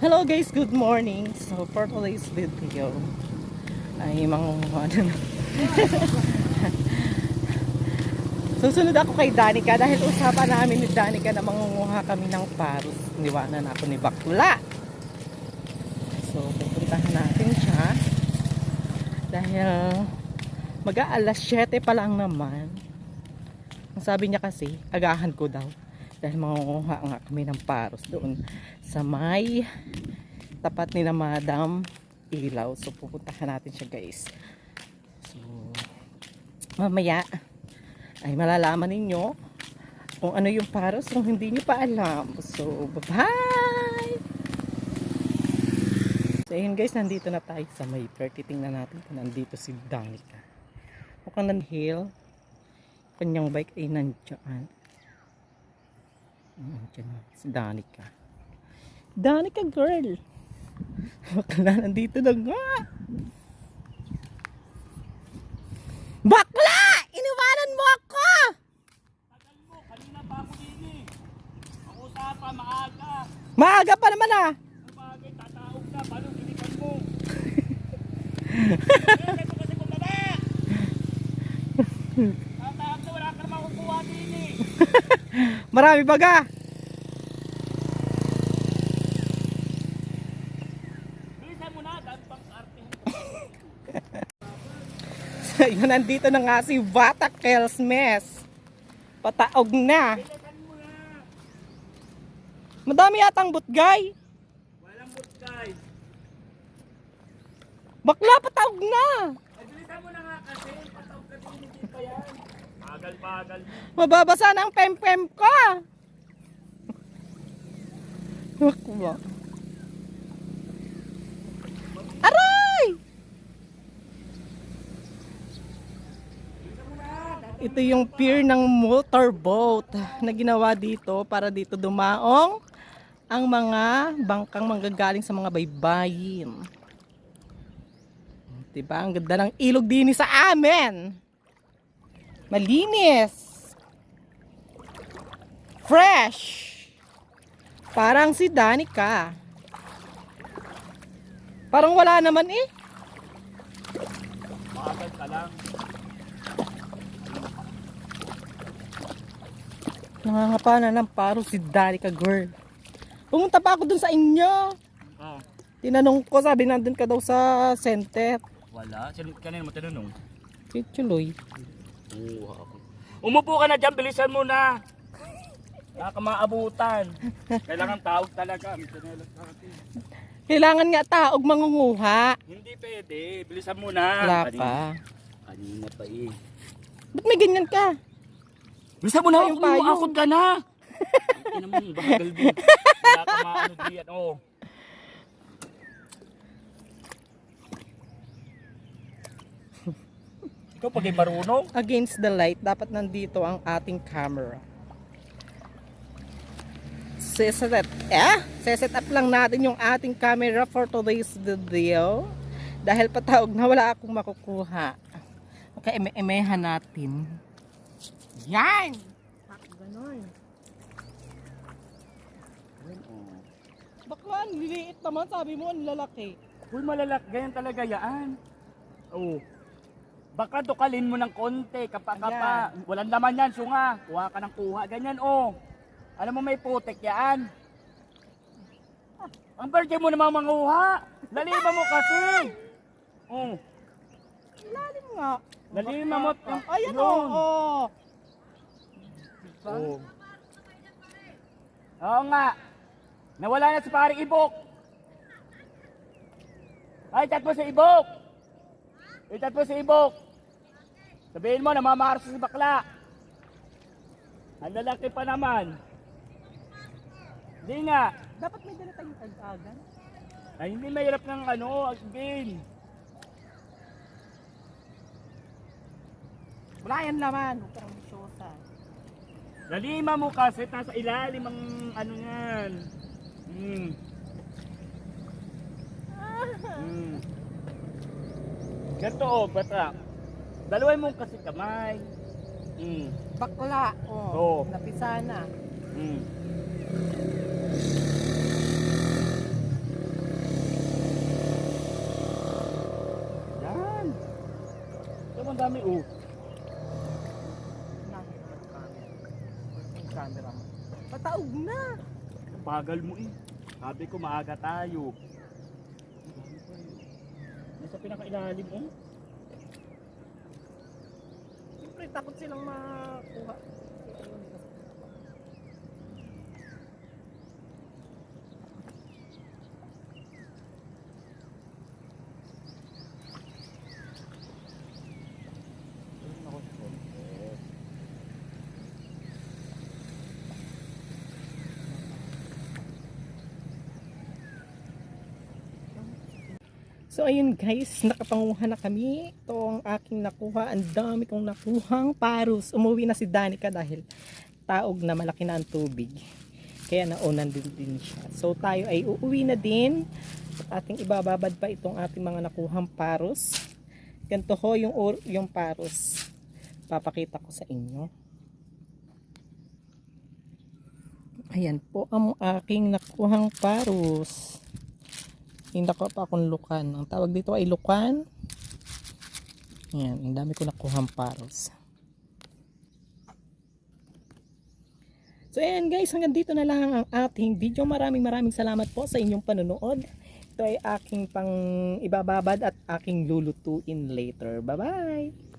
Hello guys, good morning. So for today's video ay mangunguha na. Susunod ako kay Danica dahil usapan namin ni Danica na mangunguha kami ng paros. Niwanan ako ni Bakla. So pupuntahan natin siya dahil mag-aalas 7 pa lang naman. Ang sabi niya kasi, agahan ko daw. Dahil mangunguha nga kami ng paros doon sa may tapat ni na Madam Ilaw. So pupuntahan natin siya guys. So mamaya ay malalaman ninyo kung ano yung paros kung hindi nyo pa alam. So bye-bye! So yun guys, nandito na tayo sa may perky. Tingnan natin kung nandito si Danica. Mukhang nanhill. Kanyang bike ay nandiyan. Nandiyan na, si Danica. Danica girl! Bakla, nandito na nga! Bakla! Iniwanan mo ako! Tagal mo, kanina pa ako din eh. Ang usapan, maaga. Maaga pa naman ah! Ang bagay, tataog na. Paano tinipan mo? Eh, Marami baga! So, yun, nandito na nga si Vata Kelsmes. Pataog na. Madami yatang butgay. Walang butkay. Bakla, pataog na. Ay, bilisan mo na nga kasi. Pataog ka din, hindi pa yan. Bagal-bagal. Mababasa ng pem-pem ko. Bakla. Aray! Ito yung pier ng motorboat na ginawa dito para dito dumaong ang mga bangkang manggagaling sa mga baybayin. Diba? Ang ganda ng ilog din sa amin. Malinis. Fresh. Parang si Danica. Parang wala naman eh. Bagal ka lang. Nangangapa na ng paro si Danica girl. Pumunta pa ako dun sa inyo. Oh. Tinanong ko, sabi nandun ka daw sa center. Wala. Kanina mo tinanong? Si Chuloy. Oo, ako. Umupo ka na dyan, bilisan mo na. Wala ka maabutan. Kailangan tawag talaga. May. Kailangan nga taog mangunguha. Hindi pwede. Bilisan mo na. Wala pa. Kanina pa eh. Ba't may ganyan ka? Bilisan mo na. Yung Ako payong. akot ka na. Hindi naman, bagal din. Wala ka maano diyan. Oh. Ikaw pag marunong. Against the light, dapat nandito ang ating camera. Seset, eh? Seset up lang natin yung ating camera for today's video. Dahil patawag na wala akong makukuha. Okay, eme-emehan natin. Yan! Ganon. Bakla, ang liliit naman. Sabi mo, ang lalaki. Uy, malalak. Ganyan talaga yaan. Oo. Baka tukalin mo ng konti, kapa-kapa. Walang laman yan, sunga. Kuha ka ng kuha. Ganyan, oh. Alam mo may putik yan. Ah, Ang birthday mo namang manguha. Laliman mo kasi. Oh. Lalim nga. Laliman mo. Ayan Yun. o. Oh, Oo. Oo nga. Nawala na si pare Ibok. Ay, chat mo si Ibok. I-chat mo si Ibok. Sabihin mo, namamaras si bakla. Ang lalaki pa naman. Hindi nga. Dapat may dala tayong agagan. Ay, hindi mahirap ng ano, again. Wala yan naman. Huwag kang bisyosa. Lalima mo kasi, nasa ilalim ang ano yan. Hmm. Hmm. Ganito oh, bata. Dalaway mong kasi kamay. Mm. Bakla. Oh. Oo. Napisana. Mm. Yan. Ito ang dami oh. Na. Ang camera mo. Pataog na. Bagal mo eh. Sabi ko maaga tayo. Nasa pinakailalim oh. Takot silang makuha. So ayun guys, nakapanguha na kami. Ito ang aking nakuha. Ang dami kong nakuhang parus. Umuwi na si Danica dahil taog na malaki na ang tubig. Kaya naunan din din siya. So tayo ay uuwi na din. At ating ibababad pa itong ating mga nakuhang parus. Ganito ho yung, yung parus. Papakita ko sa inyo. Ayan po ang aking nakuhang parus. Hindi ko pa akong lukan. Ang tawag dito ay lukan. Yan, ang dami ko nakuhang paros. So ayan guys, hanggang dito na lang ang ating video. Maraming maraming salamat po sa inyong panonood. Ito ay aking pang ibababad at aking lulutuin later. Bye bye!